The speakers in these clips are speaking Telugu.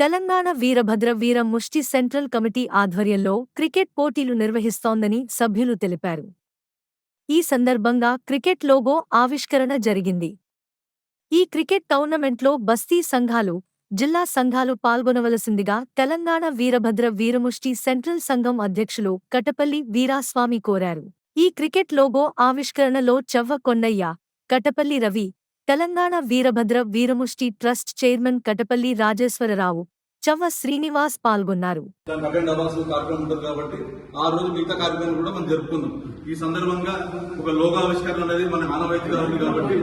తెలంగాణ వీరభద్ర వీర ముష్టి సెంట్రల్ కమిటీ ఆధ్వర్యంలో క్రికెట్ పోటీలు నిర్వహిస్తోందని సభ్యులు తెలిపారు. ఈ సందర్భంగా క్రికెట్ లోగో ఆవిష్కరణ జరిగింది. ఈ క్రికెట్ టోర్నమెంట్లో బస్తీ సంఘాలు జిల్లా సంఘాలు పాల్గొనవలసిందిగా తెలంగాణ వీరభద్ర వీరముష్టి సెంట్రల్ సంఘం అధ్యక్షులు కటపల్లి వీరాస్వామి కోరారు. ఈ క్రికెట్ లోగో ఆవిష్కరణలో చవ్వ కొండయ్య కటపల్లి రవి తెలంగాణ వీరభద్ర వీరముష్టి ట్రస్ట్ చైర్మన్ కటపల్లి రాజేశ్వరరావు చవ్వ శ్రీనివాస్ పాల్గొన్నారు. కాబట్టి ఆ రోజు మిగతా కార్యక్రమం కూడా మనం జరుపుకుందాం. ఈ సందర్భంగా ఒక లోకావిష్కరణ అనేది మన ఆనవాయితీగా ఉంది కాబట్టి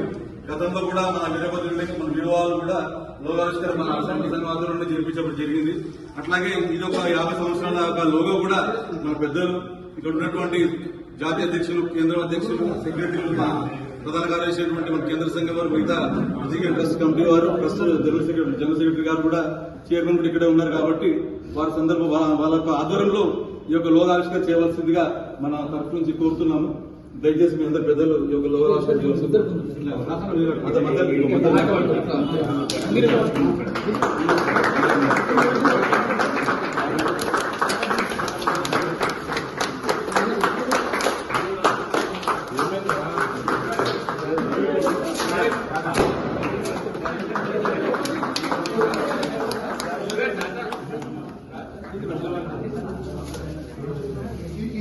గతంలో కూడా మన వీరభద్రులకి మన విలువలు కూడా లోకావిష్కరణ మన అసెంబ్లీ సంఘం ఆధ్వర్యంలో జరిపించడం జరిగింది. అట్లాగే ఇది ఒక యాభై సంవత్సరాల ఒక లోగో కూడా మన పెద్దలు ఇక్కడ ఉన్నటువంటి జాతీయ అధ్యక్షులు కేంద్ర అధ్యక్షులు సెక్రటరీలు ప్రధాన కార్యదర్శి మన కేంద్ర సంఘం వారు మిగతా ఫిజికల్ ట్రస్ట్ కమిటీ వారు trust general secretary general secretary గారు కూడా చైర్మన్ కూడా ఇక్కడే ఉన్నారు కాబట్టి వారి సందర్భం వాళ్ళ- యొక్క ఆధ్వర్యంలో ఈ యొక్క లోన్ ఆవిష్కరణ చేయవలసిందిగా మన తరఫు నుంచి కోరుతున్నాము. దయచేసి మీ అందరు పెద్దలు ఈ యొక్క లోన్ ఆవిష్కరణ చేయవలసింది మధ్య- మధ్య-